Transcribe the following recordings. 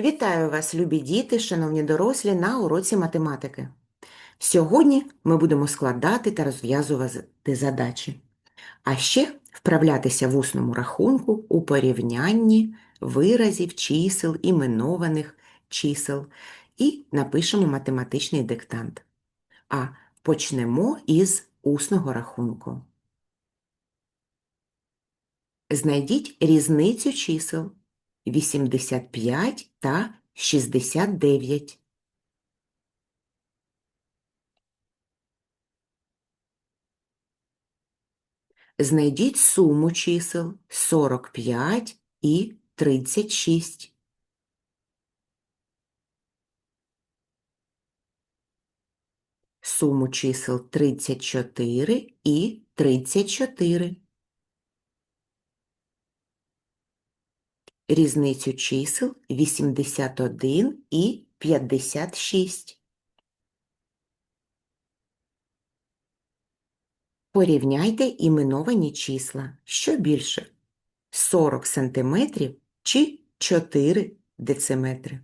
Вітаю вас, любі діти, шановні дорослі, на уроці математики. Сьогодні ми будемо складати та розв'язувати задачі, а ще вправлятися в усному рахунку у порівнянні виразів, чисел, іменованих чисел і напишемо математичний диктант. А почнемо із усного рахунку. Знайдіть різницю чисел 85 та 69. Знайдіть суму чисел 45 і 36. Суму чисел 34 і 34. Різницю чисел 81 і 56. Порівняйте іменовані числа. Що більше? 40 сантиметрів чи 4 дециметри?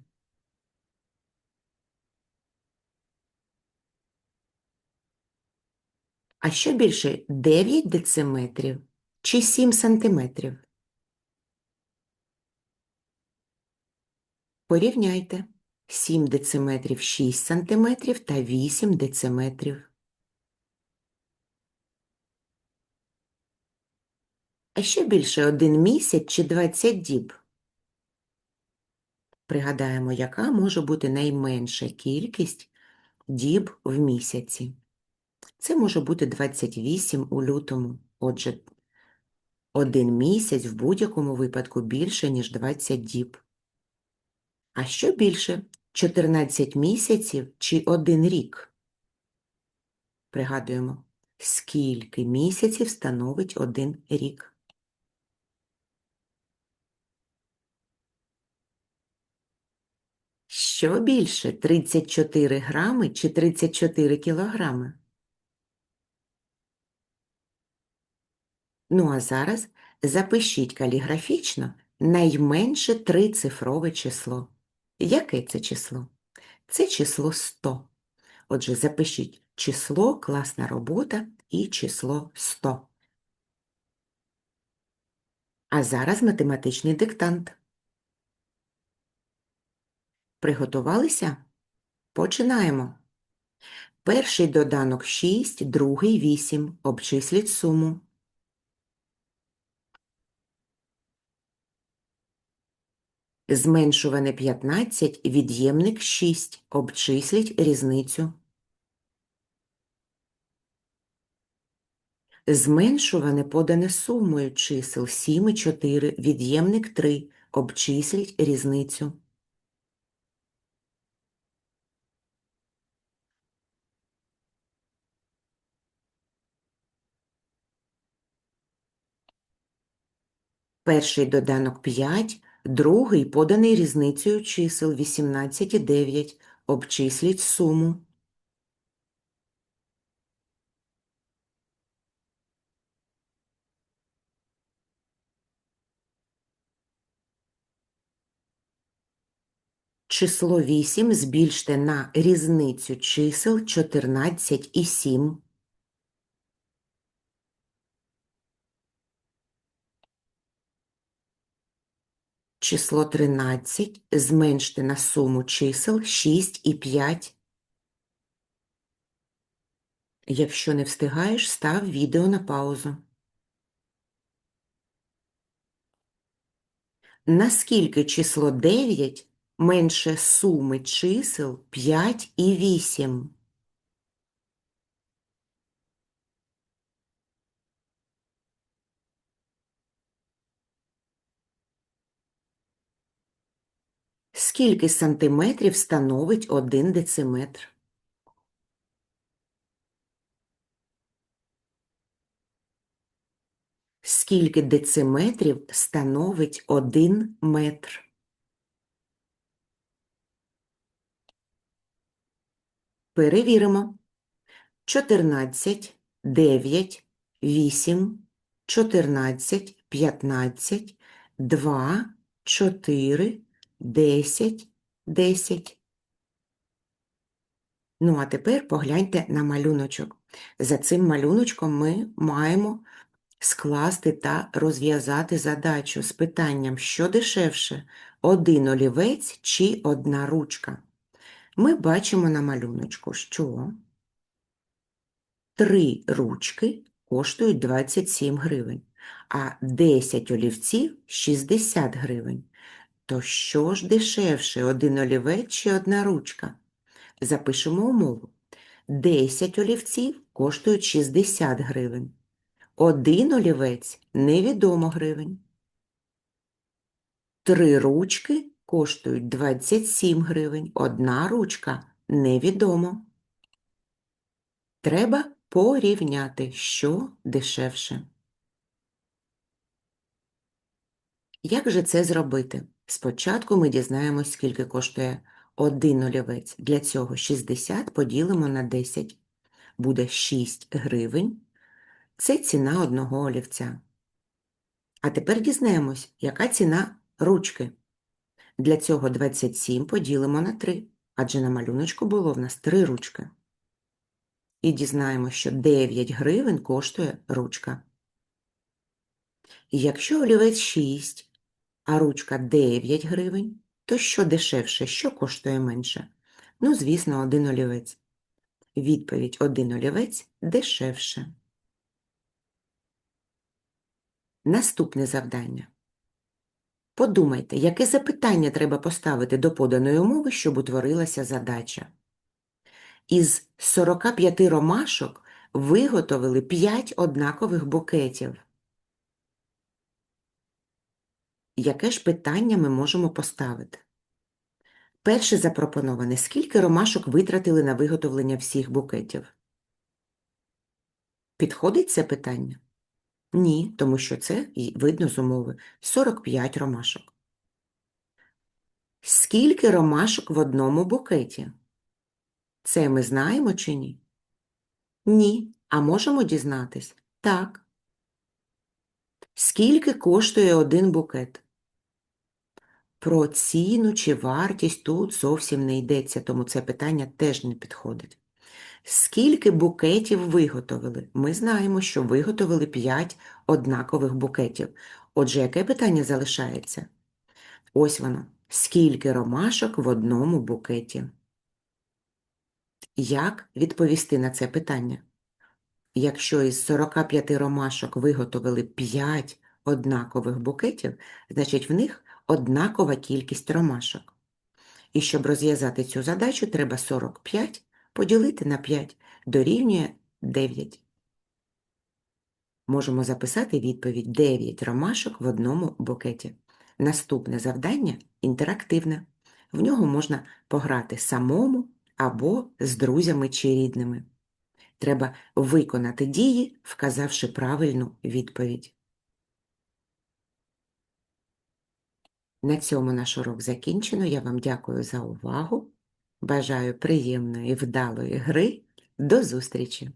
А що більше 9 дециметрів чи 7 сантиметрів? Порівняйте 7 дециметрів 6 сантиметрів та 8 дециметрів. А що більше один місяць чи 20 діб? Пригадаємо, яка може бути найменша кількість діб в місяці. Це може бути 28 у лютому. Отже, один місяць в будь-якому випадку більше, ніж 20 діб. А що більше 14 місяців чи один рік? Пригадуємо, скільки місяців становить один рік. Що більше 34 грами чи 34 кілограми? Ну а зараз запишіть каліграфічно найменше трицифрове число. Яке це число? Це число 100. Отже, запишіть число, класна робота і число 100. А зараз математичний диктант. Приготувалися? Починаємо. Перший доданок 6, другий 8. Обчисліть суму. Зменшуване 15, від'ємник 6. Обчисліть різницю. Зменшуване подане сумою чисел 7 і 4, від'ємник 3. Обчисліть різницю. Перший доданок 5, другий поданий різницею чисел 18 і 9. Обчисліть суму. Число 8 збільште на різницю чисел 14 і 7. Число 13 зменште на суму чисел 6 і 5. Якщо не встигаєш, став відео на паузу. Наскільки число 9 менше суми чисел 5 і 8? Скільки сантиметрів становить один дециметр? Скільки дециметрів становить один метр? Перевіримо. 14, 9, 8, 14, 15, 2, 4, 10, 10. Ну, а тепер погляньте на малюночок. За цим малюночком ми маємо скласти та розв'язати задачу з питанням, що дешевше, один олівець чи одна ручка. Ми бачимо на малюночку, що три ручки коштують 27 гривень, а 10 олівців 60 гривень. То що ж дешевше, один олівець чи одна ручка? Запишемо умову. 10 олівців коштують 60 гривень. Один олівець невідомо гривень. Три ручки коштують 27 гривень. Одна ручка невідомо. Треба порівняти, що дешевше. Як же це зробити? Спочатку ми дізнаємось, скільки коштує один олівець. Для цього 60 поділимо на 10. Буде 6 гривень. Це ціна одного олівця. А тепер дізнаємось, яка ціна ручки. Для цього 27 поділимо на 3, адже на малюночку було в нас 3 ручки. І дізнаємось, що 9 гривень коштує ручка. Якщо олівець 6, а ручка 9 гривень, то що дешевше, що коштує менше? Ну, звісно, один олівець. Відповідь один олівець дешевше. Наступне завдання. Подумайте, яке запитання треба поставити до поданої умови, щоб утворилася задача. Із 45 ромашок виготовили 5 однакових букетів. Яке ж питання ми можемо поставити? Перше запропоноване, скільки ромашок витратили на виготовлення всіх букетів? Підходить це питання? Ні, тому що це видно з умови 45 ромашок. Скільки ромашок в одному букеті? Це ми знаємо чи ні? Ні. А можемо дізнатись? Так. Скільки коштує один букет? Про ціну чи вартість тут зовсім не йдеться, тому це питання теж не підходить. Скільки букетів виготовили? Ми знаємо, що виготовили 5 однакових букетів. Отже, яке питання залишається? Ось воно. Скільки ромашок в одному букеті? Як відповісти на це питання? Якщо із 45 ромашок виготовили 5 однакових букетів, значить в них однакова кількість ромашок. І щоб розв'язати цю задачу, треба 45 поділити на 5 дорівнює 9. Можемо записати відповідь 9 ромашок в одному букеті. Наступне завдання інтерактивне. В нього можна пограти самому або з друзями чи рідними. Треба виконати дії, вказавши правильну відповідь. На цьому наш урок закінчено. Я вам дякую за увагу. Бажаю приємної вдалої гри. До зустрічі!